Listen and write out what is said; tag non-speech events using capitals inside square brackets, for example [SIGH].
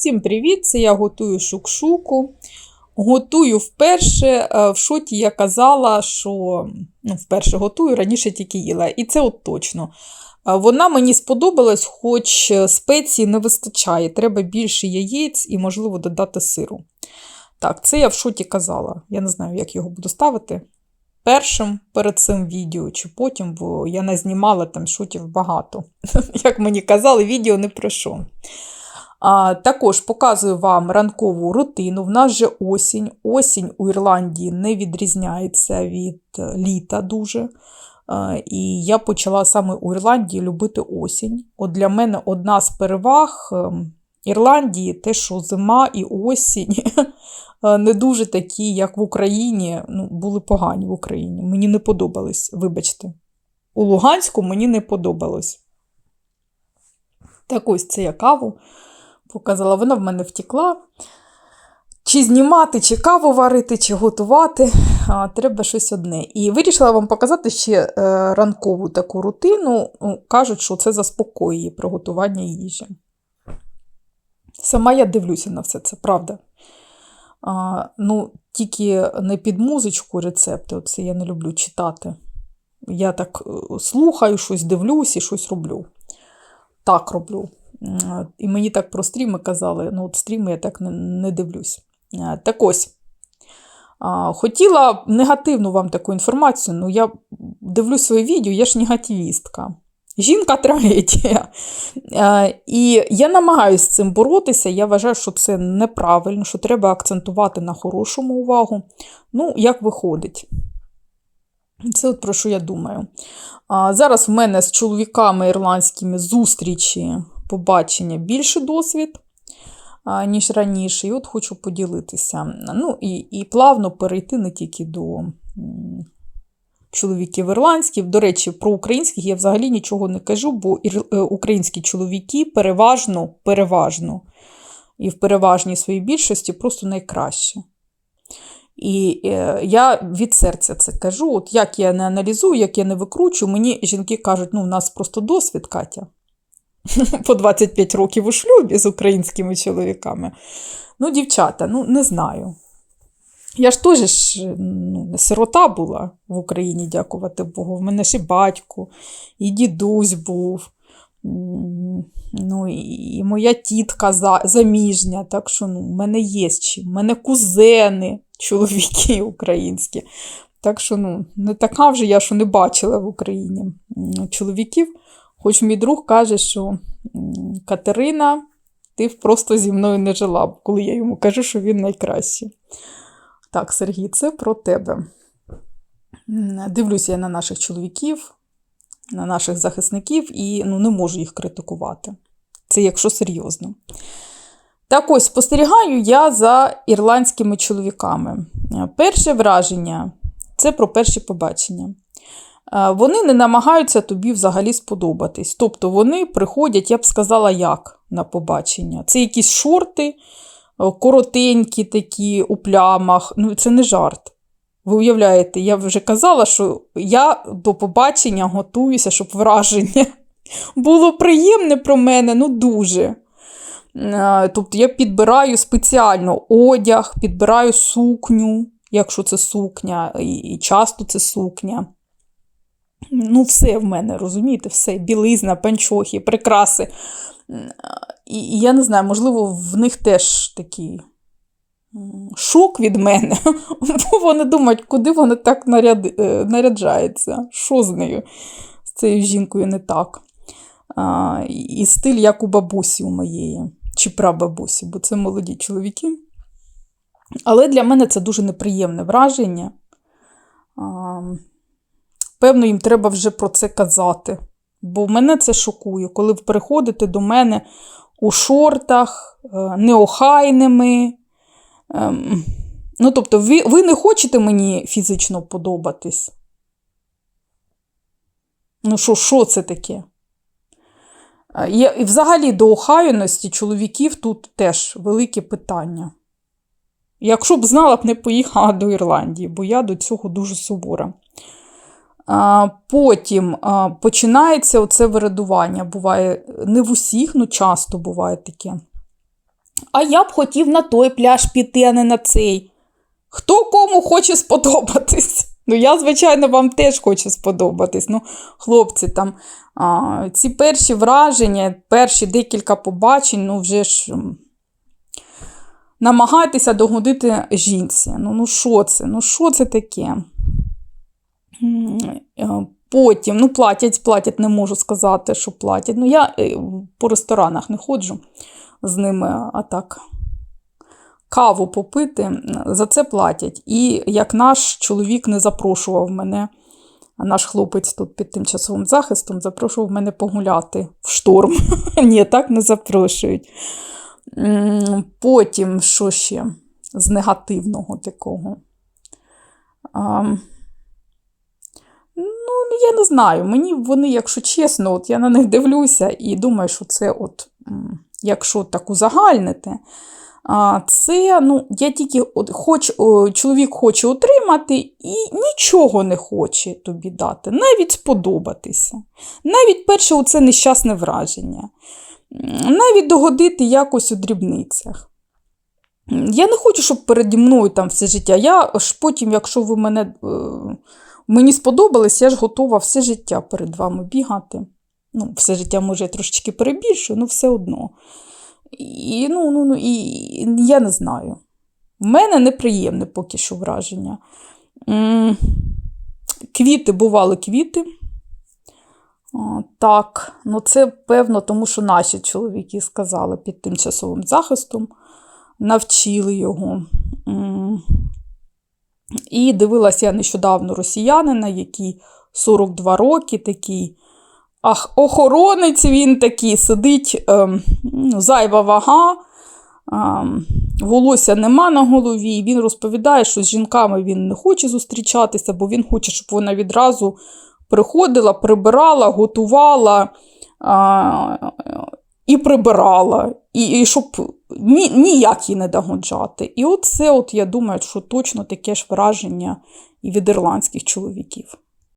Всім привіт! Це я готую шукшуку. Готую вперше. Е, В шоті я казала, що ну, вперше готую, раніше тільки їла. І це от точно. Е, Вона мені сподобалась, хоч спеції не вистачає. Треба більше яєць і, можливо, додати сиру. Так, це я в шоті казала. Я не знаю, як його буду ставити. Першим перед цим відео чи потім, бо я не знімала там шотів багато. [LAUGHS] Як мені казали, відео не пройшов. Також показую вам ранкову рутину. В нас же осінь. Осінь у Ірландії не відрізняється від е, літа дуже. І я почала саме у Ірландії любити осінь. От для мене одна з переваг ем, Ірландії те, що зима і осінь [LAUGHS] е, не дуже такі, як в Україні. Ну, були погані в Україні. Мені не подобались, вибачте. У Луганську мені не подобалось. Так ось це я каву показала, вона в мене втекла. Чи знімати, чи каву варити, чи готувати, а, треба щось одне. І вирішила вам показати ще е, ранкову таку рутину. Ну, Кажуть, що це заспокоює приготування їжі. Сама я дивлюся на все це, правда. А, ну, Тільки не під музичку рецепти, оце я не люблю читати. Я так е, слухаю, щось дивлюсь і щось роблю. Так роблю. І мені так про стріми казали, ну от стріми я так не, не дивлюсь. Е, Так ось. Хотіла негативну вам таку інформацію, ну я дивлюсь своє відео, я ж негативістка. Жінка трагедія. Е, І я намагаюся з цим боротися. Я вважаю, що це неправильно, що треба акцентувати на хорошому увагу. Ну, як виходить. Це от про що я думаю. Зараз в мене з чоловіками ірландськими зустрічі, побачення більше досвід, ніж раніше. І от хочу поділитися. Ну, і, і плавно перейти не тільки до чоловіків ірландських. До речі, про українських я взагалі нічого не кажу, бо е, українські чоловіки переважно, переважно і в переважній своїй більшості просто найкраще. І е, я від серця це кажу. От як я не аналізую, як я не викручую, мені жінки кажуть, ну, у нас просто досвід, Катя. [LAUGHS] По 25 років у шлюбі з українськими чоловіками. Ну, дівчата, ну не знаю. Я ж теж ну, не сирота була в Україні, дякувати Богу. В мене ж і батько, і дідусь був. Ну, і моя тітка заміжня, так що ну, в мене є чим. В мене кузени, чоловіки [LAUGHS] українські. Так що ну, не така вже я, що не бачила в Україні чоловіків. Хоч мій друг каже, що Катерина, ти просто зі мною не жила, коли я йому кажу, що він найкращий. Так, Сергій, це про тебе. Дивлюся я на наших чоловіків, на наших захисників і ну, не можу їх критикувати. Це якщо серйозно. Так ось спостерігаю я за ірландськими чоловіками. Е, Перше враження це про перші побачення. Е, Вони не намагаються тобі взагалі сподобатись. Тобто вони приходять, я б сказала, як на побачення. Це якісь шорти, е, коротенькі такі у плямах. Ну, це не жарт. Ви уявляєте, я вже казала, що я до побачення готуюся, щоб враження [LAUGHS] було приємне про мене, ну дуже. Е, Тобто я підбираю спеціально одяг, підбираю сукню, якщо це сукня, і і часто це сукня. Ну, все в мене, розумієте, все, білизна, панчохи, прикраси. І, я не знаю, можливо, в них теж такий шок від мене, [LAUGHS] бо вони думають, куди вона так наряд, е, наряджається, що з нею, з цією жінкою не так. А, і стиль, як у бабусі у моєї, чи прабабусі, бо це молоді чоловіки. Але для мене це дуже неприємне враження. Певно, їм треба вже про це казати. Бо мене це шокує, коли ви приходите до мене у шортах, е, неохайними. Ем, Ну, тобто, ви, ви не хочете мені фізично подобатись? Ну, що, що це таке? Е, Є, і взагалі до охайності чоловіків тут теж велике питання. Якщо б знала, б не поїхала до Ірландії, бо я до цього дуже сувора. Потім починається оце вирадування. Буває не в усіх, ну часто буває таке. А я б хотів на той пляж піти, а не на цей. Хто кому хоче сподобатись? [LAUGHS] Ну, я, звичайно, вам теж хочу сподобатись. Ну, хлопці, там а, ці перші враження, перші декілька побачень, ну вже ж намагайтеся догодити жінці. Ну, ну що це? Ну, що це таке? Е, Потім, ну, платять, платять, не можу сказати, що платять. Ну, я е, по ресторанах не ходжу з ними, а так. Каву попити, за це платять. І як наш чоловік не запрошував мене, наш хлопець тут під тимчасовим захистом запрошував мене погуляти в шторм. [LAUGHS] Ні, так не запрошують. Потім, що ще з негативного такого? Ну, я не знаю. Мені вони, якщо чесно, от я на них дивлюся і думаю, що це, от, якщо так узагальнити, це, ну, я тільки от, хоч, чоловік хоче отримати і нічого не хоче тобі дати, навіть сподобатися. Навіть перше оце нещасне враження. Навіть догодити якось у дрібницях. Я не хочу, щоб переді мною там все життя. Я ж потім, якщо ви мене, е, мені сподобались, я ж готова все життя перед вами бігати. Ну, все життя, може, я трошечки перебільшую, але все одно. І, ну, ну, ну, і я не знаю. В мене неприємне поки що враження. Квіти бували квіти. Так, ну це певно, тому що наші чоловіки сказали під тимчасовим захистом, навчили його. І дивилася я нещодавно росіянина, який 42 роки такий. Ах, охоронець він такий, сидить ем, ну, зайва вага, ем, волосся нема на голові. Він розповідає, що з жінками він не хоче зустрічатися, бо він хоче, щоб вона відразу приходила, прибирала, готувала а, і прибирала, і, і щоб ні, ніяк її не догоджати. І от це, от, я думаю, що точно таке ж враження і від ірландських чоловіків.